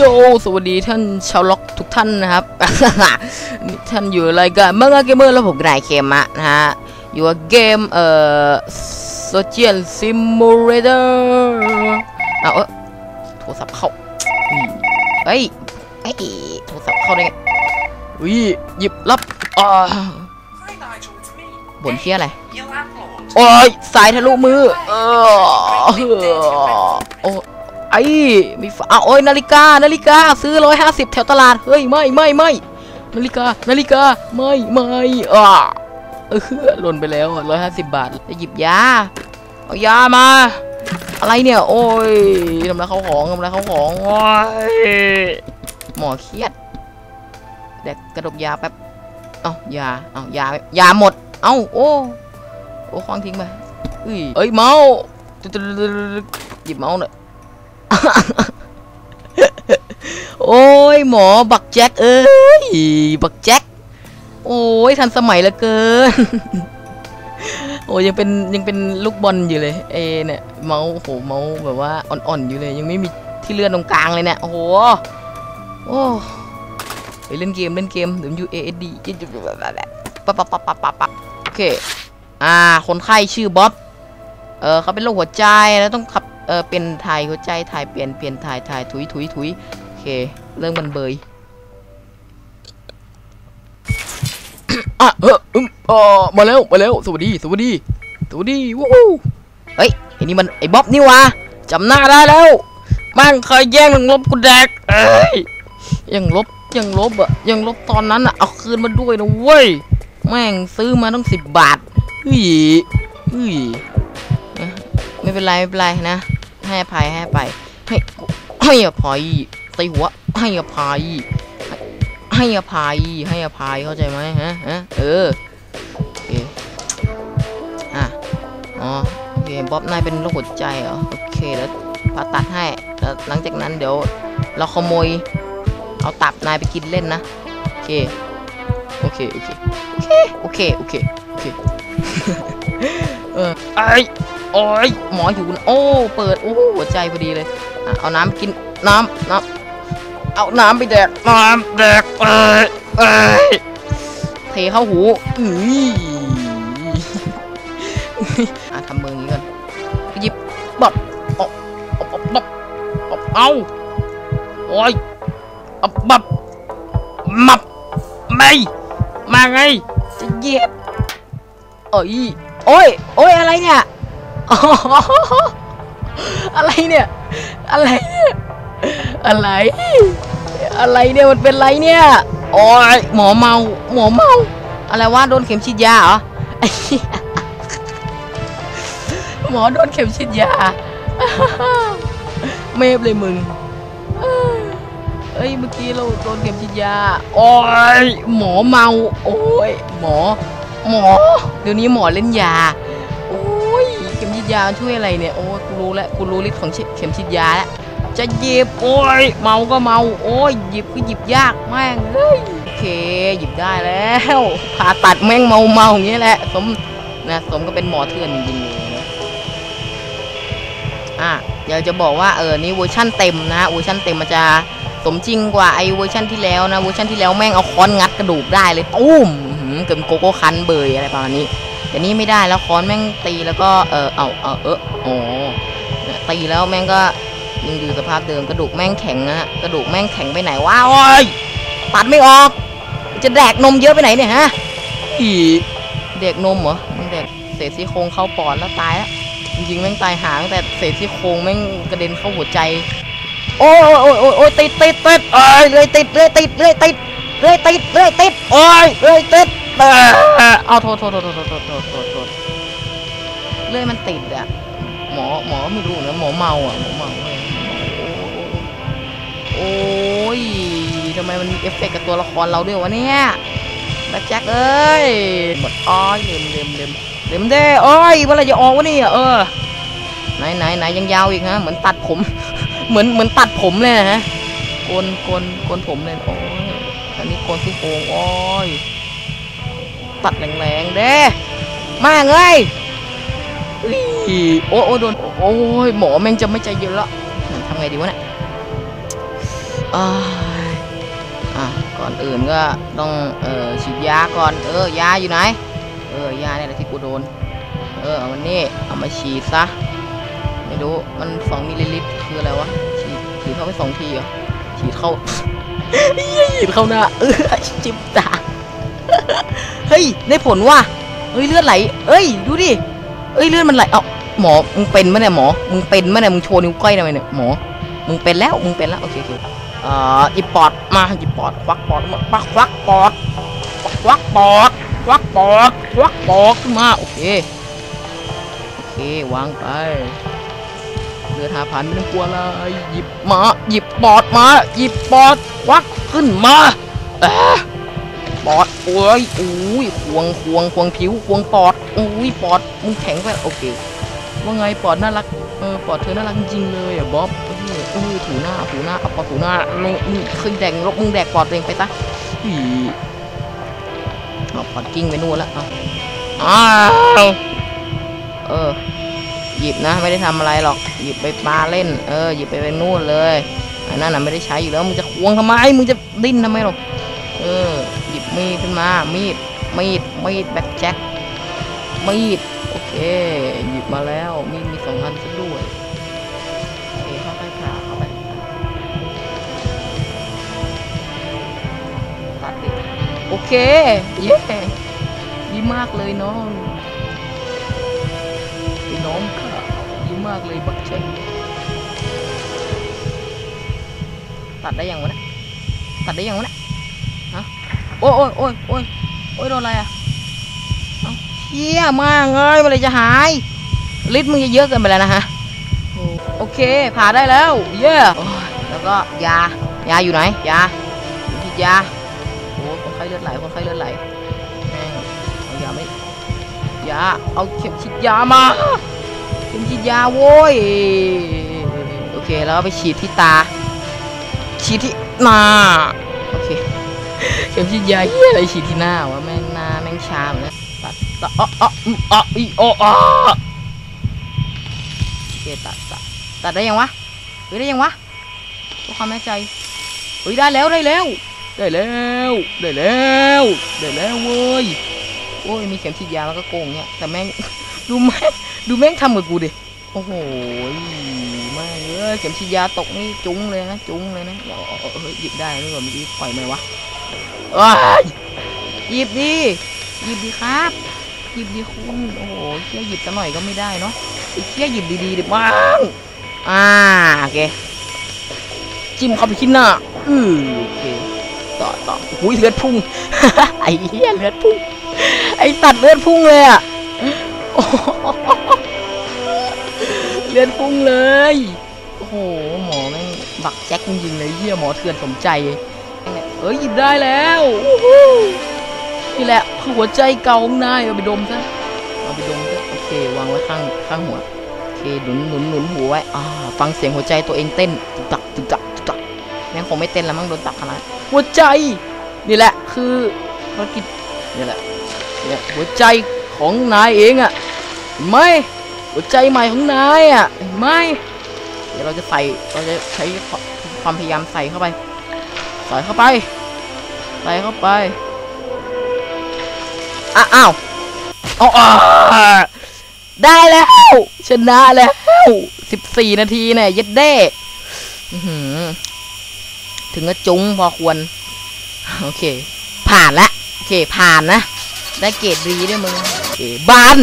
จสวัสดีท่านชาวล็อกทุกท่านนะครับนี่ท่านอยู่อะไรกันเมื่อเกมเมอร์แล้วผมนายเคมะนะฮะ อยู่กับเกม เอ่อ Social Simulator เอาเออโทรศัพท์เข้าเฮ้ยเฮ้ยโทรศัพท์เข้าได้ไงอุ้ยหยิบรับอ่าบนเที่ยอะไรโอ้ยสายทะลุมือ เออโอ้ ไอ้มีฝาอ้าโอ้ยนาฬิกานาฬิกาซื้อร้อยห้าสิบแถวตลาดเฮ้ยไม่ไม่ไม่นาฬิกานาฬิกาไม่ไม่อ่าเออหล่นไปแล้วร้อยห้าสิบบาทจะหยิบยาเอายามา อะไรเนี่ยโอ้ยทำลายเขาของทำลายเขาของโอ้ยหมอเครียดเด็กกระดกยาแป๊บเอ้ายาเอ้ายายาหมด เอ้าโอ้โอ้ควางทิ้งไปเอ้ยเอ้ยเมาหยิบเมาหน่อย โอ้ยหมอบักแจ็คเอ้ยบักแจ็คโอ้ยทันสมัยเหลือเกิน โอ้ยยังเป็นยังเป็นลูกบอลอยู่เลยเอเนี่ยเมาส์โหเมาส์แบบว่าอ่อนๆอยู่เลย ยังไม่มีที่เลื่อนตรงกลางเลยเนี่ยโอ้โหโอ้ไปเล่นเกมเล่นเกมเดี๋ยว U A S D ปั๊บปั๊บปั๊บปั๊บปั๊บปั๊บโอเคอ่าคนไข้ชื่อบ๊อบเออเขาเป็นโรคหัวใจแล้วต้องขับ เออเป็นถ่ายหัวใจถ่ายเปลี่ยนเปลี่ยนถ่ายถ่ายถุยถุยถุยโอเค เรื่องมันเบยอะเอออืมเออมาแล้วมาแล้วสวัสดีสวัสดีสวัสดีวู้ฮู้เฮ้ยไอ้นี่มันไอ้บ๊อบนี่วะจำหน้าได้แล้วมั่งเคยแย่งหนังลบกูแดกเอ้ยยังลบยังลบอะยังลบตอนนั้นอะเอาคืนมาด้วยนะเว้ยแม่งซื้อมาต้องสิบบาทเฮ้ยเฮ้ยนะไม่เป็นไรไม่เป็นไรนะ ให้อภัยให้อภัยให้ให้อภัยตีหัวให้อภัยให้อภัยให้อภัยเข้าใจไหมฮะฮะเออโอเคอะอ๋อโอเคบ๊อบนายเป็นโรคหัวใจเหรอโอเคแล้วผ่าตัดให้แล้วหลังจากนั้นเดี๋ยวเราขโมยเอาตับนายไปกินเล่นนะโอเคโอเคโอเคโอเคโอเคโอเคเออไอ โอ้ยหมออยู่โอ้ เปิด โอ้หัวใจพอดีเลยเอาน้ำกินน้ำน้ำเอาน้ำไปแดกน้ำแดกเอ้ยเอ้ยเทเข้าหูอื้ออะทำมืออย่างนี้ก่อนหยิบบับเอาเอาเอาบับเอาโอ้ยเอาบับมับไม่มาไงจะเยียบเอ้ยโอ้ยโอ้ยอะไรเนี่ย อะไรเนี่ย อะไรเนี่ย อะไร อะไรเนี่ย มันเป็นไรเนี่ย โอ้ยหมอเมา หมอเมา อะไรวะ โดนเข็มฉีดยาเหรอ หมอโดนเข็มฉีดยา เมฟเลยมึงเอ้ย เมื่อกี้เราโดนเข็มฉีดยา โอ้ยหมอเมา โอ้ย หมอ หมอ เดี๋ยวนี้หมอเล่นยา ยาช่วยอะไรเนี่ย โอ้กูรู้แล้วกูรู้ฤทธิ์ของเข็มฉีดยาแล้ว จะหยิบ โอ้ย เมาก็เมา โอ้ย หยิบก็หยิบยากแม่งเฮ้ยโอเค หยิบได้แล้ว ผ่าตัดแม่งเมาเมาอย่างเงี้ยแหละ สม นะ สมก็เป็นหมอเถื่อนจริงๆเลยนะอะอยากจะบอกว่า เออ นี่เวอร์ชั่นเต็มนะ เวอร์ชั่นเต็มมันจะสมจริงกว่าไอเวอร์ชันที่แล้วนะเวอร์ชันที่แล้วแม่งเอาค้อนงัดกระดูกได้เลยตุ้มอื้อหือเกิดโกโก้คันเบยอะไรประมาณนี้ แต่นี่ไม่ได้แล้วค้อนแม่งตีแล้วก็เออเอาเอาเออโอ้ตีแล้วแม่งก็ยังอยู่สภาพเดิมกระดูกแม่งแข็งนะกระดูกแม่งแข็งไปไหนวะโอ้ยตัดไม่ออก จะแดกนมเยอะไปไหนเนี่ยฮะอีเด็กนมเหรอมันแดกเศษซี่โครงเข้าปอดแล้วตายแล้วจริงๆแม่งตายหางแต่เศษซี่โครงแม่งกระเด็นเข้าหัวใจ โอ้ยโอ้ยโอ้ยโอ้ยติดติดติดโอ้ยเลยติดเลยติดเลยติดเลยติดเลยติดโอ้ยเลยติด เออเอาโทษโทษโทษโทษโทษโทษโทษโทษโทษเลยมันติดอะหมอหมอไม่รู้นะหมอเมาอะหมอเมาเลยโอ้ยทำไมมันมีเอฟเฟกต์กับตัวละครเราด้วยวะเนี่ยแบ็คแจ็คเอ้ยหมดอ้อยเล็มเล็มเล็มเล็มเด้โอ้ยเมื่อไรจะออกวะเนี่ยเออไหนไหนไหนยังยาวอีกฮะเหมือนตัดผม เหมือนเหมือนตัดผมเลยฮะโกนโกนโกนผมเลยโอ้ยอันนี้โกนที่โค้งอ้อย ตัดแรงๆเด้มาไงอุ้ยโอ้โอ้โดนโอ้ยหมอแม่งจะไม่ใจเย็นละทำไงดีวะเนี่ยอ้าก่อนอื่นก็ต้องเอ่อฉีดยาก่อนเออยาอยู่ไหนเออยาเนี่ยแหละที่กูโดนเออเอามันนี่เอามาฉีดซะไม่รู้มันสองมิลลิลิตรคืออะไรวะฉีดฉีดเข้าไปสองทีเหรอฉีดเข้ายฉีดเข้าหน้าเออจิบตา เฮ้ยได้ผลว่ะเฮ้ยเลือดไหล เอ้ยดูดิ เอ้ยเลือดมันไหลเอ้าหมอ มึงเป็นมั้ยเนี่ยหมอ มึงเป็นมั้ยเนี่ยมึงโชว์นิ้วก้อยทำไมเนี่ยหมอ มึงเป็นแล้ว มึงเป็นแล้วโอเคโอเคเอ่อหยิบปอดมาหยิบปอดควักปอดมาควักควักปอดควักปอดควักปอดควักปอดขึ้นมาโอเคโอเควางไปเลือดหาพันไม่ต้องกลัวอะไรหยิบมาหยิบปอดมาหยิบปอดควักขึ้นมาเอ๊ะ ปอดโอ้ยอุ้ยควงควงควงผิวควงปอดอุ้ยปอดมึงแข็งไปโอเคว่าไงปอดน่ารักเออปอดเธอน่ารักจริงเลยอะบ๊อบเออเอถูหน้าถูหน้าเอาปอดถูหน้ามึงมึงเคยแดกลบมึงแดกปอดเองไปซะอีเอาปอดกิ้งไปนู่นแล้วเอาอ้าวเออหยิบนะไม่ได้ทำอะไรหรอกหยิบไปปลาเล่น เออหยิบไปไปนู่นเลยอันนั้นน่ะไม่ได้ใช้อยู่แล้วมึงจะควงทำไมมึงจะดิ้นทำไมหรอกเออ มีดขึ้นมา มีด มีด มีดแบ็คแจ็ค มีด โอเค หยิบมาแล้ว มีมีสองอันซะด้วยโอเคเข้าไปผ่าเข้าไปตัดดิโอเค เย้ดีมากเลยน้องไอ้น้องค่ะดีมากเลยบักแจ็คตัดได้ยังวะนี่ยตัดได้ยังวะนี่ย โอ้ยโอ้ยโอ้ยโอ้ยโอ้ยโดนอะไรอะเอาเชี่ยมากเลยเมื่อไหรจะหายลิตรมึงจะเยอะเกินไปแล้วนะฮะโอเคผ่าได้แล้วเย้แล้วก็ยายาอยู่ไหนยาฉีดยาโอ้คนไข้เลือดไหลคนไข้เลือดไหลแม่งเอายาไม่ยาเอาเข็มฉีดยามาเข็มฉีดยาโว้ยโอเคแล้วไปฉีดที่ตาฉีดที่หน้า ข็มฉีดยาเฮียอะไรฉีดที่หน้าวะแม่งหน้าแม่งชาเหมือนกันตัดตัดอ๋ออ๋ออ๋ออีโออ๋อโอเคตัดตัดตัดได้ยังวะเฮ้ยได้ยังวะพื่อความแน่ใจเฮ้ยได้แล้วได้แล้ว ได้แล้วได้แล้วได้แล้วเว้ยโอ้ยมีเข็มฉีดยาแล้วก็โกงเนี่ยแต่แม่งดูแม่งดูแม่งทำกับกูดิโอ้โหแม่งเอ้ยเข็มฉีดยาตกนี่จุ้งเลยนะจุ้งเลยนะเฮ้ยหยิบได้หรือเปล่าเมื่อกี้ปล่อยไหมวะ ว้ยหยิบดิหยิบดิครับ หยิบดิคุณโอ้โหเคี้ยหยิบสักหน่อยก็ไม่ได้เนาะไอ้เคี้ยหยิบดีๆดิบ้างอ่าโอเคจิ้มเข้าไปที่หน้าอือโอเคต่อต่ออุ้ยเลือดพุ่งไอ้เหี้ยเลือดพุ่งไอ้สัตว์เลือดพุ่งเลยอะเลือดพุ่งเลย โอ้โห หมอแม่งบักแจ็คจริงๆเลยเหี้ยหมอเถื่อนสมใจ เอ้ยหยิบได้แล้วนี่แหละคือหัวใจเก่าของนายเอาไปดมซะเอาไปดมซะโอเควางไว้ข้างข้างหัวโอเคหนุนหนุนหนุนหัวไว้อ่าฟังเสียงหัวใจตัวเองเต้นตุกตักตุกตักตุกตักแม่งคงไม่เต้นแล้วมั้งโดนตักขนาดหัวใจนี่แหละคือภารกิจนี่แหละเนี่ยหัวใจของนายเองอะไหมหัวใจใหม่ของนายอะไหมเดี๋ยวเราจะใส่เราจะใช้ความพยายามใส่เข้าไป ใส่เข้าไป ใส่เข้าไป อ้าวเอาอ่าได้แล้ว ชนะแล้วสิบสี่นาทีเนี่ยเย็ดเด้ถึงก็จุ้งพอควร โอเค ผ่านละ โอเค ผ่านนะ ได้เกรดดีด้วยมึงโอเคบาน